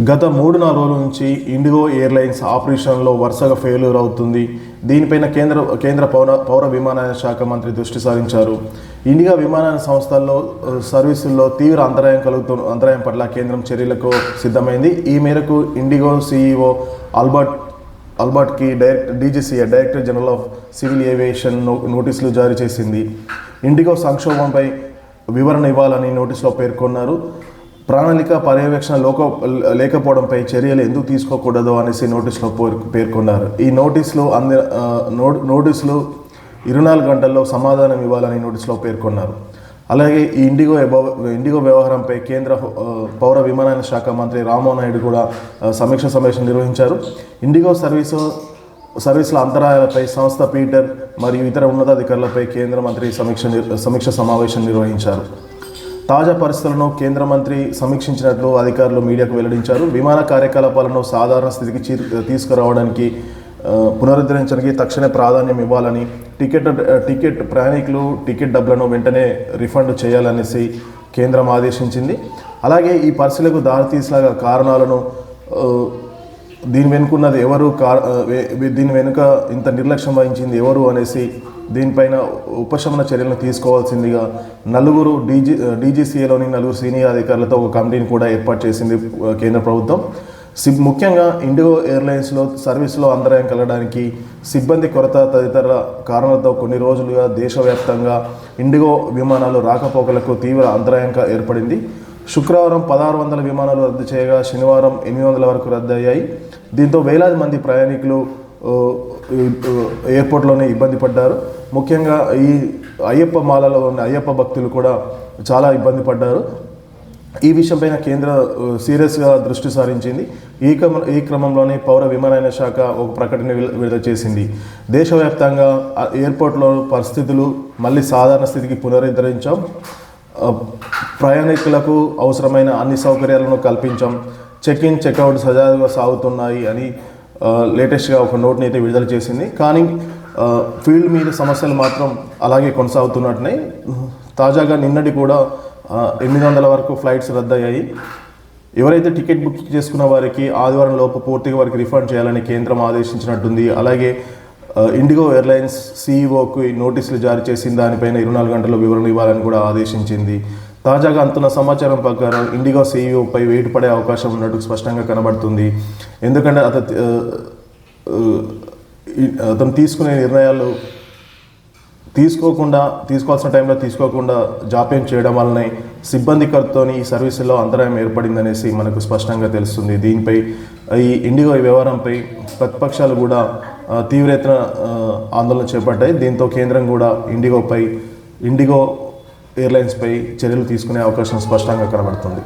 గత మూడు నాలుగు రోజుల నుంచి ఇండిగో ఎయిర్లైన్స్ ఆపరేషన్లో వరుసగా ఫెయిల్యూర్ అవుతుంది. దీనిపైన కేంద్ర కేంద్ర పౌర పౌర విమానయాన శాఖ మంత్రి దృష్టి సారించారు. ఇండిగా విమానయాన సంస్థల్లో సర్వీసుల్లో తీవ్ర అంతరాయం కలుగుతు అంతరాయం పట్ల కేంద్రం చర్యలకు సిద్ధమైంది. ఈ మేరకు IndiGo CEO Albert ఆల్బర్ట్కి direct DGCA director general of civil aviation నోటీసులు జారీ చేసింది. ఇండిగో సంక్షోభంపై వివరణ ఇవ్వాలని నోటీసులో పేర్కొన్నారు. ప్రణాళిక పర్యవేక్షణ లోక లేకపోవడంపై చర్యలు ఎందుకు తీసుకోకూడదు అనేసి నోటీసులో పేర్- పేర్కొన్నారు. ఈ నోటీసులో అంది నో- నోటీసులు ఇరవై నాలుగు గంటల్లో సమాధానం ఇవ్వాలని నోటీసులో పేర్కొన్నారు. అలాగే ఈ ఇండిగో ఇండిగో వ్యవహారంపై కేంద్ర పౌర విమానయాన శాఖ మంత్రి రామ్మోహన్ నాయుడు కూడా సమీక్ష సమావేశం నిర్వహించారు. ఇండిగో సర్వీసు సర్వీసుల అంతరాయాలపై సంస్థ పీటర్ మరియు ఇతర ఉన్నతాధికారులపై కేంద్ర మంత్రి సమీక్ష సమీక్ష సమావేశం నిర్వహించారు. తాజా పరిస్థితులను కేంద్ర మంత్రి సమీక్షించినట్లు అధికారులు మీడియాకు వెల్లడించారు. విమాన కార్యకలాపాలను సాధారణ స్థితికి చీ- తీసుకురావడానికి పునరుద్ధరించడానికి తక్షణ ప్రాధాన్యం ఇవ్వాలని టికెట్ టికెట్ ప్రయాణికులు టికెట్ డబ్బులను వెంటనే రిఫండ్ చేయాలనేసి కేంద్రం ఆదేశించింది. అలాగే ఈ పరిస్థితులకు దారితీసిన కారణాలను దీని వెనుకున్నది ఎవరు దీని వెనుక ఇంత నిర్లక్ష్యం వహించింది ఎవరు అనేసి దీనిపైన ఉపశమన చర్యలను తీసుకోవాల్సిందిగా నలుగురు డీజీ డీజీసీఏలోని నలుగురు సీనియర్ అధికారులతో ఒక కమిటీని కూడా ఏర్పాటు చేసింది కేంద్ర ప్రభుత్వం. సిబ్ ముఖ్యంగా ఇండిగో ఎయిర్లైన్స్లో సర్వీసులో అంతరాయం కలగడానికి సిబ్బంది కొరత తదితర కారణాలతో కొన్ని రోజులుగా దేశవ్యాప్తంగా ఇండిగో విమానాలు రాకపోకలకు తీవ్ర అంతరాయంగా ఏర్పడింది. శుక్రవారం పదహారు వందల విమానాలు రద్దు చేయగా శనివారం ఎనిమిది వందల వరకు రద్దు అయ్యాయి. దీంతో వేలాది మంది ప్రయాణికులు ఎయిర్పోర్ట్లోనే ఇబ్బంది పడ్డారు. ముఖ్యంగా ఈ అయ్యప్ప మాలలో ఉన్న అయ్యప్ప భక్తులు కూడా చాలా ఇబ్బంది పడ్డారు. ఈ విషయంపైన కేంద్ర సీరియస్గా దృష్టి సారించింది. ఈ క్రమ ఈ క్రమంలోనే పౌర విమానయాన శాఖ ఒక ప్రకటన విడుదల విడుదల చేసింది. దేశవ్యాప్తంగా ఎయిర్పోర్ట్లో పరిస్థితులు మళ్ళీ సాధారణ స్థితికి పునరుద్ధరించాం. ప్రయాణికులకు అవసరమైన అన్ని సౌకర్యాలను కల్పించాం. చెక్ ఇన్ చెక్అవుట్ సజావుగా సాగుతున్నాయి అని లేటెస్ట్గా ఒక నోట్ని అయితే విడుదల చేసింది. కానీ ఫీల్డ్ మీద సమస్యలు మాత్రం అలాగే కొనసాగుతున్నట్టున్నాయి. తాజాగా నిన్నటి కూడా ఎనిమిది వందల వరకు ఫ్లైట్స్ రద్దయ్యాయి. ఎవరైతే టికెట్ బుక్ చేసుకున్న వారికి ఆదివారం లోపు పూర్తిగా వారికి రిఫండ్ చేయాలని కేంద్రం ఆదేశించినట్టుంది. అలాగే ఇండిగో ఎయిర్లైన్స్ సీఈఓకి నోటీసులు జారీ చేసిన దానిపైన ఇరవై నాలుగు గంటల్లో వివరణ ఇవ్వాలని కూడా ఆదేశించింది. తాజాగా అంతున్న సమాచారం ప్రకారం ఇండిగో సీఈఓపై వేటు పడే అవకాశం ఉన్నట్టు స్పష్టంగా కనబడుతుంది. ఎందుకంటే అతను అతను తీసుకునే నిర్ణయాలు తీసుకోకుండా తీసుకోవాల్సిన టైంలో తీసుకోకుండా జాప్యం చేయడం వల్లనే సిబ్బంది ఖర్చుతోని ఈ సర్వీసుల్లో అంతరాయం ఏర్పడిందనేసి మనకు స్పష్టంగా తెలుస్తుంది. దీనిపై ఈ ఇండిగో ఈ వ్యవహారంపై ప్రతిపక్షాలు కూడా తీవ్ర ఎత్తున ఆందోళన చేపట్టాయి. దీంతో కేంద్రం కూడా ఇండిగోపై ఇండిగో ఎయిర్లైన్స్పై చర్యలు తీసుకునే అవకాశం స్పష్టంగా కనబడుతుంది.